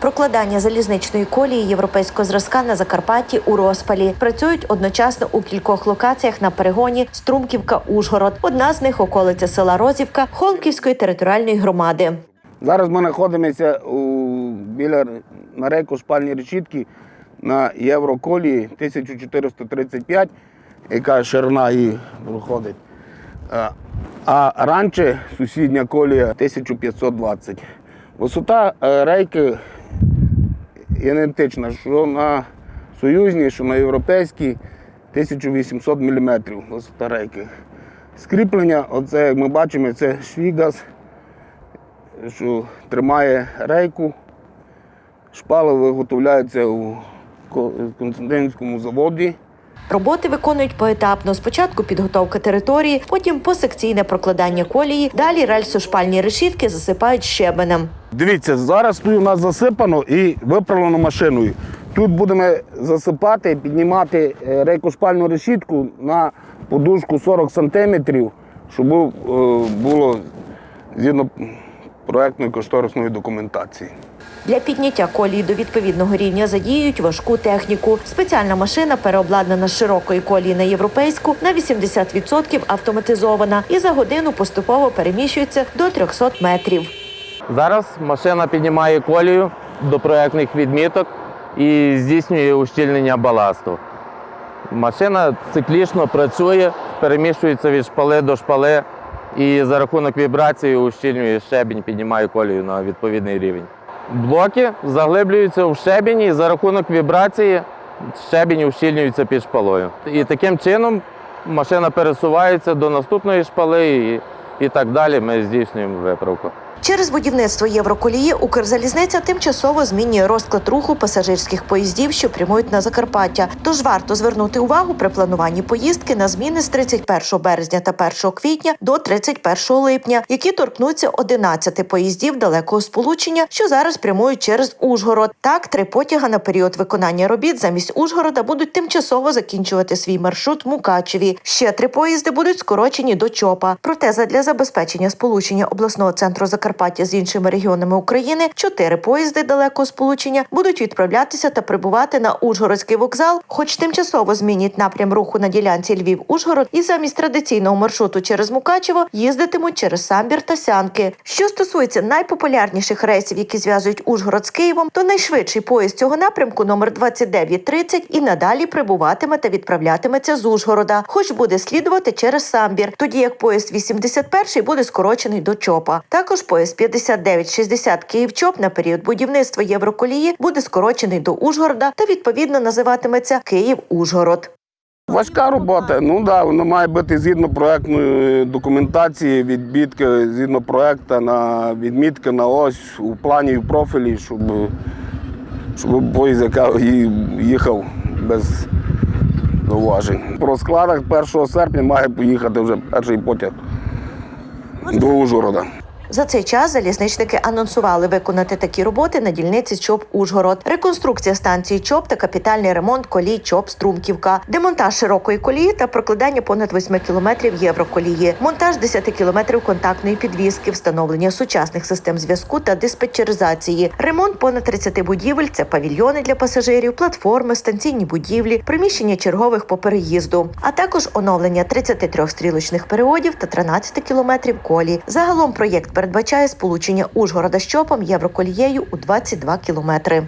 Прокладання залізничної колії європейського зразка на Закарпатті у розпалі працюють одночасно у кількох локаціях на перегоні Струмківка-Ужгород. Одна з них околиця села Розівка Холмківської територіальної громади. Зараз ми знаходимося у, біля на рейку шпальні решітки на Євроколії 1435, яка ширина її проходить. А- А раніше сусідня колія 1520. Висота е, рейки ідентична, що на союзній, що на європейській 1800 мм висота рейки. Скріплення, оце, як ми бачимо, це швігас що тримає рейку. Шпали виготовляються у Константинському заводі. Роботи виконують поетапно. Спочатку підготовка території, потім посекційне прокладання колії. Далі рельсошпальні решітки засипають щебенем. Дивіться, зараз тут у нас засипано і виправлено машиною. Тут будемо засипати, піднімати е, рейкошпальну решітку на подушку 40 см, щоб е, було згідно проектної кошторисної документації. Для підняття колії до відповідного рівня задіюють важку техніку. Спеціальна машина переобладнана з широкої колії на європейську на 80% автоматизована і за годину поступово переміщується до 300 метрів. Зараз машина піднімає колію до проектних відміток і здійснює ущільнення баласту. Машина циклічно працює, переміщується від шпали до шпали і за рахунок вібрації ущільнює щебінь, піднімає колію на відповідний рівень. Блоки заглиблюються в щебінь і за рахунок вібрації щебінь ущільнюється під шпалою. І таким чином машина пересувається до наступної шпали і, і так далі. Ми здійснюємо виправку. Через будівництво Євроколії Укрзалізниця тимчасово змінює розклад руху пасажирських поїздів, що прямують на Закарпаття. Тож варто звернути увагу при плануванні поїздки на зміни з 31 березня та 1 квітня до 31 липня, які торкнуться 11 поїздів далекого сполучення, що зараз прямують через Ужгород. Так, три потяга на період виконання робіт замість Ужгорода будуть тимчасово закінчувати свій маршрут Мукачеві. Ще три поїзди будуть скорочені до ЧОПа. Проте задля забезпечення сполучення обласного центру Закарпаття з іншими регіонами України чотири поїзди далекого сполучення будуть відправлятися та прибувати на Ужгородський вокзал, хоч тимчасово змінять напрям руху на ділянці Львів-Ужгород і замість традиційного маршруту через Мукачево їздитимуть через Самбір та Сянки. Що стосується найпопулярніших рейсів, які зв'язують Ужгород з Києвом, то найшвидший поїзд цього напрямку номер 2930 і надалі прибуватиме та відправлятиметься з Ужгорода, хоч буде слідувати через Самбір, тоді як поїзд 81 буде скорочений до ЧОПа. Також поїзд 5960 Київ-ЧОП на період будівництва Євроколії буде скорочений до Ужгорода та відповідно називатиметься Київ-Ужгород. Важка робота. Ну да, воно має бути згідно проектної документації, відбітки згідно проекту на відмітки на ось у плані і в профілі, щоб, щоб поїзд їхав без зауважень. По складах 1 серпня має поїхати вже перший потяг до Ужгорода. За цей час залізничники анонсували виконати такі роботи на дільниці ЧОП Ужгород, реконструкція станції ЧОП та капітальний ремонт колій ЧОП Струмківка, демонтаж широкої колії та прокладання понад 8 кілометрів євроколії, монтаж 10 кілометрів контактної підвіски, встановлення сучасних систем зв'язку та диспетчеризації, ремонт понад 30 будівель. Це павільйони для пасажирів, платформи, станційні будівлі, приміщення чергових по переїзду, а також оновлення 33 стрілочних переводів та 13 кілометрів колі. Загалом проєкт передбачає сполучення Ужгорода з ЧОПом Євроколією у 22 кілометри.